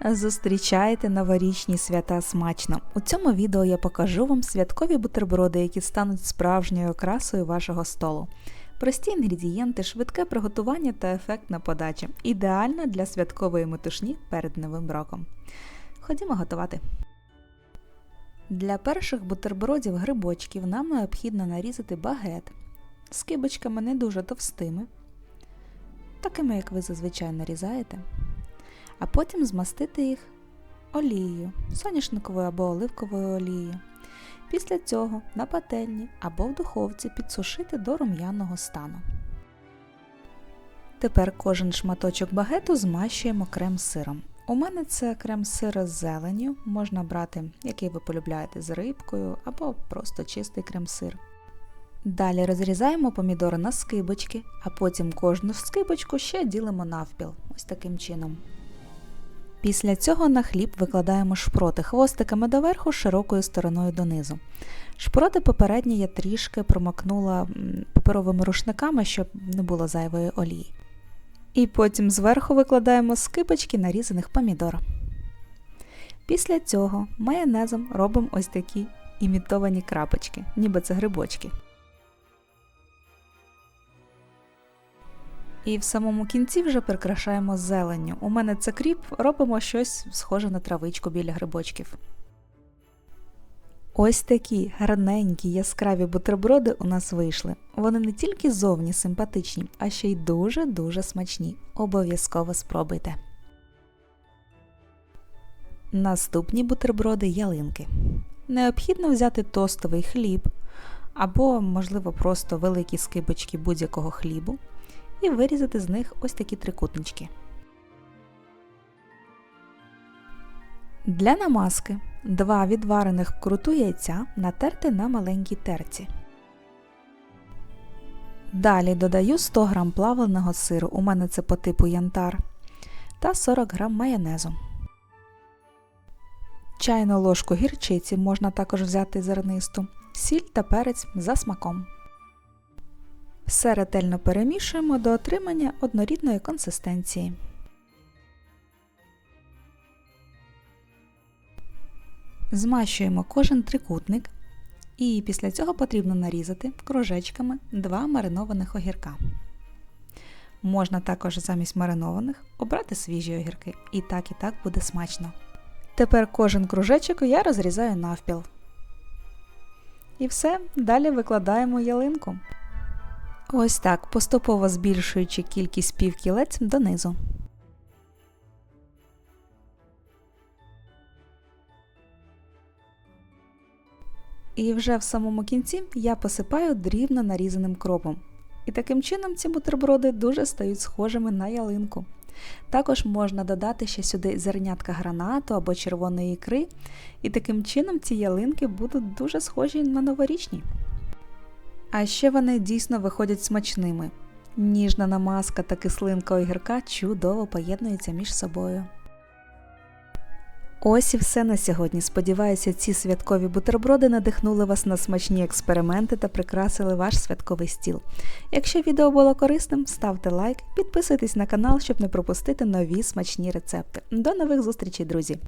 Зустрічайте новорічні свята смачно. У цьому відео я покажу вам святкові бутерброди, які стануть справжньою окрасою вашого столу. Прості інгредієнти, швидке приготування та ефектна подача. Ідеально для святкової метушні перед новим роком. Ходімо готувати. Для перших бутербродів грибочків нам необхідно нарізати багет з кибочками не дуже товстими, такими, як ви зазвичай нарізаєте а потім змастити їх олією, соняшниковою або оливковою олією. Після цього на пательні або в духовці підсушити до рум'яного стану. Тепер кожен шматочок багету змащуємо крем-сиром. У мене це крем-сир з зеленню, можна брати, який ви полюбляєте з рибкою, або просто чистий крем-сир. Далі розрізаємо помідори на скибочки, а потім кожну скибочку ще ділимо навпіл, ось таким чином. Після цього на хліб викладаємо шпроти хвостиками доверху широкою стороною донизу. Шпроти попередньо я трішки промокнула паперовими рушниками, щоб не було зайвої олії. І потім зверху викладаємо скипочки нарізаних помідор. Після цього майонезом робимо ось такі імітовані крапочки, ніби це грибочки. І в самому кінці вже прикрашаємо зеленню. У мене це кріп, робимо щось схоже на травичку біля грибочків. Ось такі гарненькі яскраві бутерброди у нас вийшли. Вони не тільки зовні симпатичні, а ще й дуже-дуже смачні. Обов'язково спробуйте. Наступні бутерброди ялинки. Необхідно взяти тостовий хліб або, можливо, просто великі скибочки будь-якого хлібу і вирізати з них ось такі трикутнички. Для намазки два відварених круту яйця натерти на маленькій терці. Далі додаю 100 г плавленого сиру, у мене це по типу янтар, та 40 г майонезу. Чайну ложку гірчиці можна також взяти зернисту, сіль та перець за смаком. Все ретельно перемішуємо до отримання однорідної консистенції. Змащуємо кожен трикутник і після цього потрібно нарізати кружечками два маринованих огірка. Можна також замість маринованих обрати свіжі огірки, і так і так буде смачно. Тепер кожен кружечок я розрізаю навпіл. І все, далі викладаємо ялинку. Ось так, поступово збільшуючи кількість півкілець донизу. І вже в самому кінці я посипаю дрібно нарізаним кропом. І таким чином ці бутерброди дуже стають схожими на ялинку. Також можна додати ще сюди зернятка гранату або червоної ікри, і таким чином ці ялинки будуть дуже схожі на новорічні. А ще вони дійсно виходять смачними. Ніжна намазка та кислинка огірка чудово поєднуються між собою. Ось і все на сьогодні. Сподіваюся, ці святкові бутерброди надихнули вас на смачні експерименти та прикрасили ваш святковий стіл. Якщо відео було корисним, ставте лайк, підписуйтесь на канал, щоб не пропустити нові смачні рецепти. До нових зустрічей, друзі!